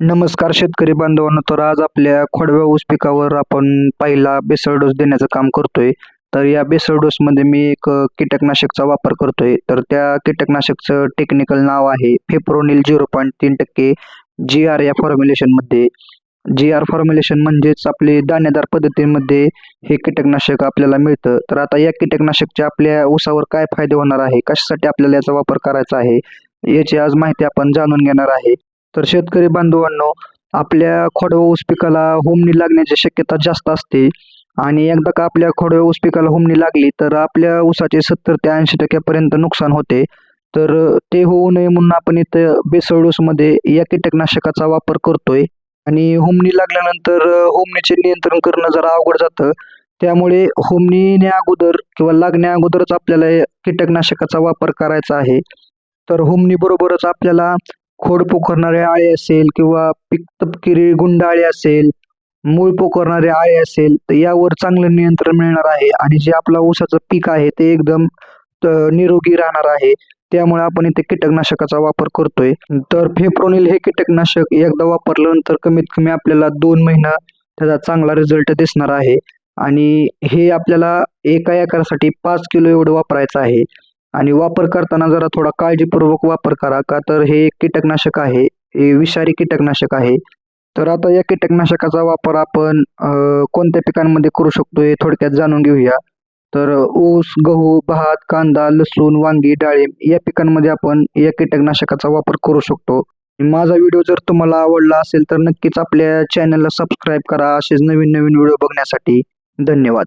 नमस्कार शेतकरी बांधवांनो तर आज आपल्या खोडव्या ऊस पिकावर आपण पहिला बेसळ डोस देण्याचं काम करतोय. तर या बेसळ डोसमध्ये मी एक कीटकनाशकचा वापर करतोय. तर त्या कीटकनाशकचं टेक्निकल नाव आहे फेप्रोनिल झिरो पॉईंट तीन टक्के जी आर या फॉर्म्युलेशनमध्ये जी आर फॉर्म्युलेशन म्हणजेच आपले दाणेदार पद्धतीमध्ये हे कीटकनाशक आपल्याला मिळतं. तर आता या कीटकनाशकचे आपल्या ऊसावर काय फायदे होणार आहे? कशासाठी आपल्याला याचा वापर करायचा आहे? याची आज माहिती आपण जाणून घेणार आहे. तर शेतकरी बांधवांनो आपल्या खोडवा ऊस पिकाला होमणी लागण्याची शक्यता जास्त असते. आणि एकदा का आपल्या खोडव्या ऊस पिकाला होमणी लागली तर आपल्या ऊसाचे सत्तर ते ऐंशी टक्क्यापर्यंत नुकसान होते. तर ते होऊ नये म्हणून आपण इथं बेसळ ऊसमध्ये या कीटकनाशकाचा वापर करतोय. आणि होमणी लागल्यानंतर होमणीचे नियंत्रण करणं जरा अवघड जातं. त्यामुळे होमणीने अगोदर किंवा लागण्या अगोदरच आपल्याला कीटकनाशकाचा वापर करायचा आहे. तर होमणी बरोबरच आपल्याला खोड पोखरणारे आळे असेल किंवा पीक तपकिरी गुंडाळे असेल मूळ पोखरणारे आळे असेल तर यावर चांगलं नियंत्रण मिळणार आहे. आणि जे आपला ऊसाचं पीक आहे ते एकदम निरोगी राहणार आहे. त्यामुळे आपण इथे कीटकनाशकाचा वापर करतोय. तर फेप्रोनिल हे कीटकनाशक एकदा वापरल्यानंतर कमीत कमी आपल्याला दोन महिना त्याचा चांगला रिझल्ट दिसणार आहे. आणि हे आपल्याला एका एकरासाठी पाच किलो एवढं वापरायचं आहे. आणि वापर करताना जरा थोडा काळजीपूर्वक वापर करा का तर हे एक कीटकनाशक आहे हे विषारी कीटकनाशक आहे. तर आता या कीटकनाशकाचा वापर आपण कोणत्या पिकांमध्ये करू शकतो हे थोडक्यात जाणून घेऊया. तर ऊस गहू भात कांदा लसूण वांगी डाळिंब या पिकांमध्ये आपण या कीटकनाशकाचा वापर करू शकतो. माझा व्हिडिओ जर तुम्हाला आवडला असेल तर नक्कीच आपल्या चॅनलला सबस्क्राईब करा असेच नवीन नवीन व्हिडिओ बघण्यासाठी. धन्यवाद.